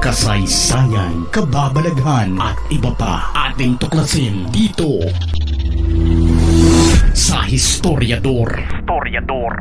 kasaysayan, kababalaghan at iba pa ating tuklasin dito sa Historiador. Historiador.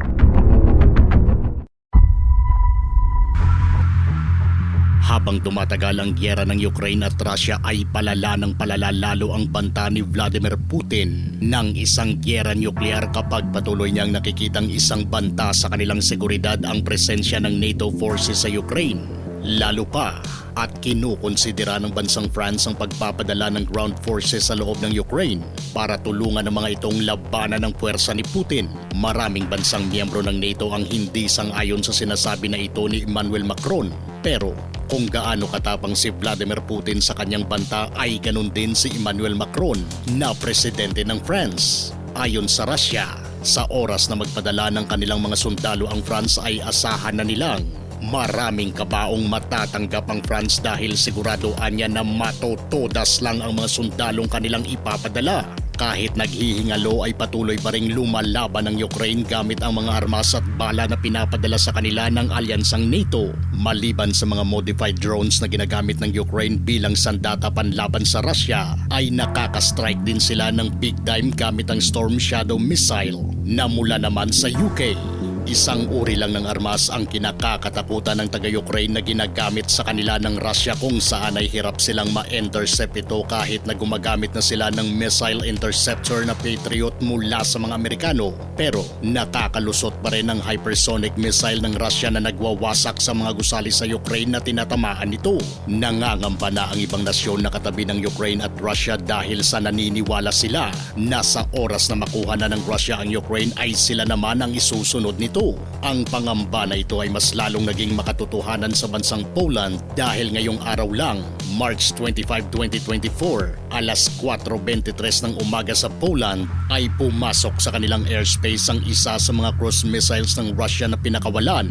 Habang tumatagal ang gyera ng Ukraine at Russia ay palala ng palala lalo ang banta ni Vladimir Putin ng isang gyera nuklear kapag patuloy niyang nakikitang isang banta sa kanilang seguridad ang presensya ng NATO forces sa Ukraine. Lalo pa at kinukonsidera ng bansang France ang pagpapadala ng ground forces sa loob ng Ukraine para tulungan ang mga itong labanan ng puwersa ni Putin. Maraming bansang miyembro ng NATO ang hindi sang-ayon sa sinasabi na ito ni Emmanuel Macron. Pero kung gaano katapang si Vladimir Putin sa kanyang banta ay ganun din si Emmanuel Macron na presidente ng France. Ayon sa Russia, sa oras na magpadala ng kanilang mga sundalo ang France ay asahan na nilang Maraming kabaong matatanggap ang France dahil siguradoan niya na matotodas lang ang mga sundalong kanilang ipapadala. Kahit naghihingalo ay patuloy pa rin lumalaban ng Ukraine gamit ang mga armas at bala na pinapadala sa kanila ng alyansang NATO. Maliban sa mga modified drones na ginagamit ng Ukraine bilang sandata panlaban sa Russia, ay nakaka-strike din sila ng big time gamit ang Storm Shadow missile na mula naman sa UK. Isang uri lang ng armas ang kinakakatakutan ng taga-Ukraine na ginagamit sa kanila ng Russia kung saan ay hirap silang ma-intercept ito kahit na gumagamit na sila ng missile interceptor na Patriot mula sa mga Amerikano. Pero nakakalusot pa rin ang hypersonic missile ng Russia na nagwawasak sa mga gusali sa Ukraine na tinatamaan nito. Nangangamba na ang ibang nasyon na katabi ng Ukraine at Russia dahil sa naniniwala sila na sa oras na makuha na ng Russia ang Ukraine ay sila naman ang isusunod nito ito. Ang pangamba na ito ay mas lalong naging makatotohanan sa bansang Poland dahil ngayong araw lang, March 25, 2024, alas 4.23 ng umaga sa Poland ay pumasok sa kanilang airspace ang isa sa mga cruise missiles ng Russia na pinakawalan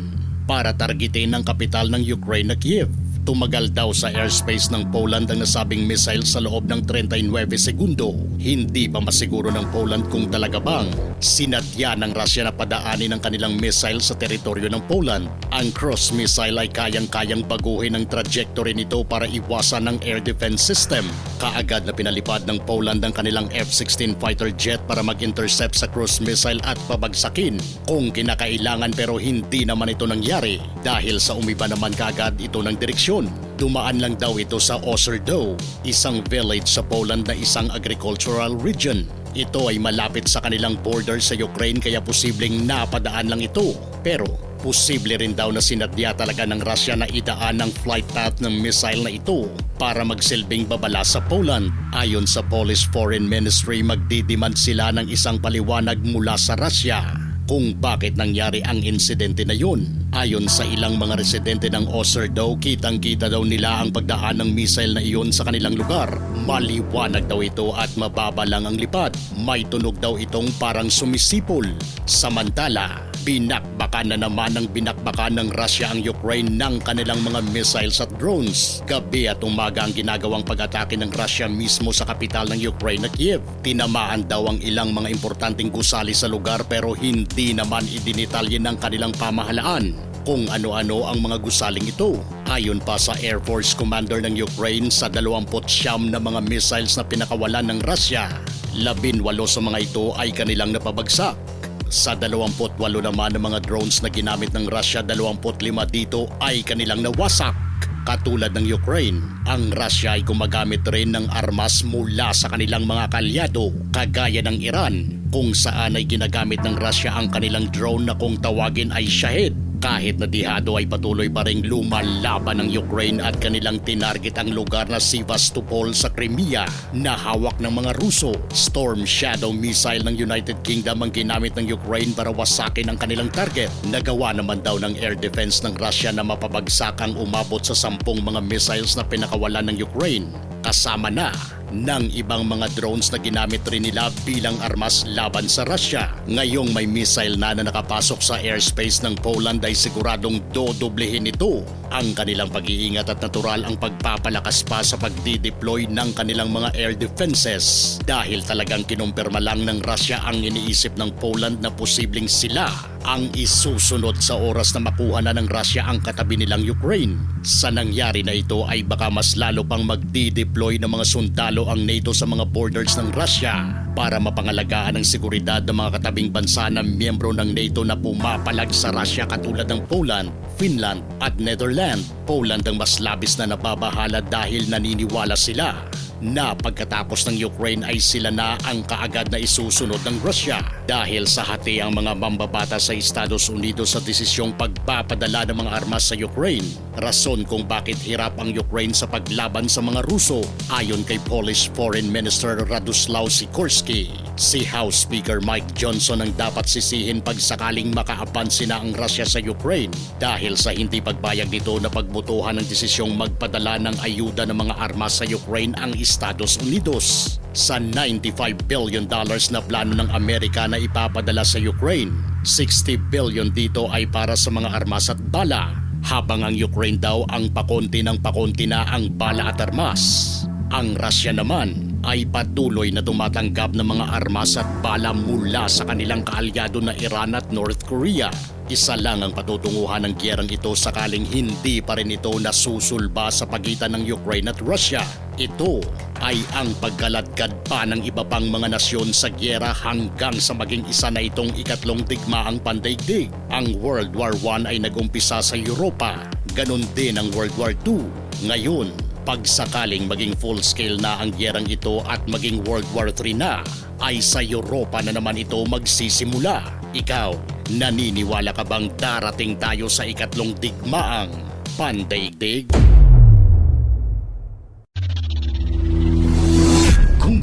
para targetin ang kapital ng Ukraine na Kiev. Tumagal daw sa airspace ng Poland ang nasabing missile sa loob ng 39 segundo. Hindi pa masiguro ng Poland kung talaga bang sinadya ng Russia na padaanin ang kanilang missile sa teritoryo ng Poland. Ang cross missile ay kayang-kayang baguhin ang trajectory nito para iwasan ng air defense system. Kaagad na pinalipad ng Poland ang kanilang F-16 fighter jet para mag-intercept sa cruise missile at pabagsakin kung kinakailangan pero hindi naman ito nangyari dahil sa umiba naman kaagad ito ng direksyon. Dumaan lang daw ito sa Oserdo, isang village sa Poland na isang agricultural region. Ito ay malapit sa kanilang border sa Ukraine kaya posibleng napadaan lang ito. Pero posible rin daw na sinadya talaga ng Russia na idaan ng flight path ng missile na ito para magsilbing babala sa Poland. Ayon sa Polish Foreign Ministry, magdidemand sila ng isang paliwanag mula sa Russia kung bakit nangyari ang insidente na yun. Ayon sa ilang mga residente ng Oserdo, kitang-kita daw nila ang pagdaan ng missile na iyon sa kanilang lugar. Maliwanag daw ito at mababa lang ang lipad. May tunog daw itong parang sumisipol. Samantala, binakbakan na naman ng binakbakan ng Russia ang Ukraine ng kanilang mga missiles at drones. Gabi at umaga ang ginagawang pag-atake ng Russia mismo sa kapital ng Ukraine na Kiev. Tinamaan daw ang ilang mga importanteng gusali sa lugar pero hindi naman idinitalye ng kanilang pamahalaan kung ano-ano ang mga gusaling ito. Ayon pa sa Air Force Commander ng Ukraine sa 29 na mga missiles na pinakawalan ng Russia, 18 sa mga ito ay kanilang napabagsak. Sa 28 naman ng mga drones na ginamit ng Russia, 25 dito ay kanilang nawasak. Katulad ng Ukraine, ang Russia ay gumagamit rin ng armas mula sa kanilang mga kalyado, kagaya ng Iran, kung saan ay ginagamit ng Russia ang kanilang drone na kung tawagin ay Shahid kahit na dihado ay patuloy pa ring lumalaban ng Ukraine at kanilang tinarget ang lugar na Sevastopol sa Crimea na hawak ng mga Ruso. Storm Shadow missile ng United Kingdom ang ginamit ng Ukraine para wasakin ang kanilang target. Nagawa naman daw ng air defense ng Russia na mapabagsak ang umabot sa sampung mga missiles na pinakawalan ng Ukraine kasama na ng ibang mga drones na ginamit rin nila bilang armas laban sa Russia. Ngayong may missile na na nakapasok sa airspace ng Poland ay siguradong dodoblehin ito ang kanilang pag-iingat at natural ang pagpapalakas pa sa pagdi-deploy ng kanilang mga air defenses dahil talagang kinumpirma lang ng Russia ang iniisip ng Poland na posibleng sila ang isusunod sa oras na makuha na ng Russia ang katabi nilang Ukraine. Sa nangyari na ito ay baka mas lalo pang magdi-deploy ng mga sundalo ang NATO sa mga borders ng Russia para mapangalagaan ang seguridad ng mga katabing bansa na miyembro ng NATO na pumapalag sa Russia katulad ng Poland, Finland at Netherlands. Poland ang mas labis na nababahala dahil naniniwala sila na pagkatapos ng Ukraine ay sila na ang kaagad na isusunod ng Russia dahil sa hati ang mga mambabata sa Estados Unidos sa desisyong pagpapadala ng mga armas sa Ukraine. Rason kung bakit hirap ang Ukraine sa paglaban sa mga Ruso ayon kay Polish Foreign Minister Radoslaw Sikorski. Si House Speaker Mike Johnson ang dapat sisihin pag sakaling makaapansin na ang Russia sa Ukraine dahil sa hindi pagbayag nito na pagbutuhan ng desisyong magpadala ng ayuda ng mga armas sa Ukraine ang Estados Unidos sa 95 billion dollars na plano ng Amerika na ipapadala sa Ukraine. 60 billion dito ay para sa mga armas at bala, habang ang Ukraine daw ang pakonti ng pakonti na ang bala at armas. Ang Russia naman ay patuloy na tumatanggap ng mga armas at bala mula sa kanilang kaalyado na Iran at North Korea. Isa lang ang patutunguhan ng gyerang ito sakaling hindi pa rin ito nasusulba sa pagitan ng Ukraine at Russia. Ito ay ang pagkaladkad pa ng iba pang mga nasyon sa gyera hanggang sa maging isa na itong ikatlong digmaang pandaigdig. Ang World War I ay nagumpisa sa Europa, ganun din ang World War II. Ngayon, pag sakaling maging full-scale na ang gyerang ito at maging World War III na, ay sa Europa na naman ito magsisimula. Ikaw, naniniwala ka bang darating tayo sa ikatlong digmaang pandaigdig?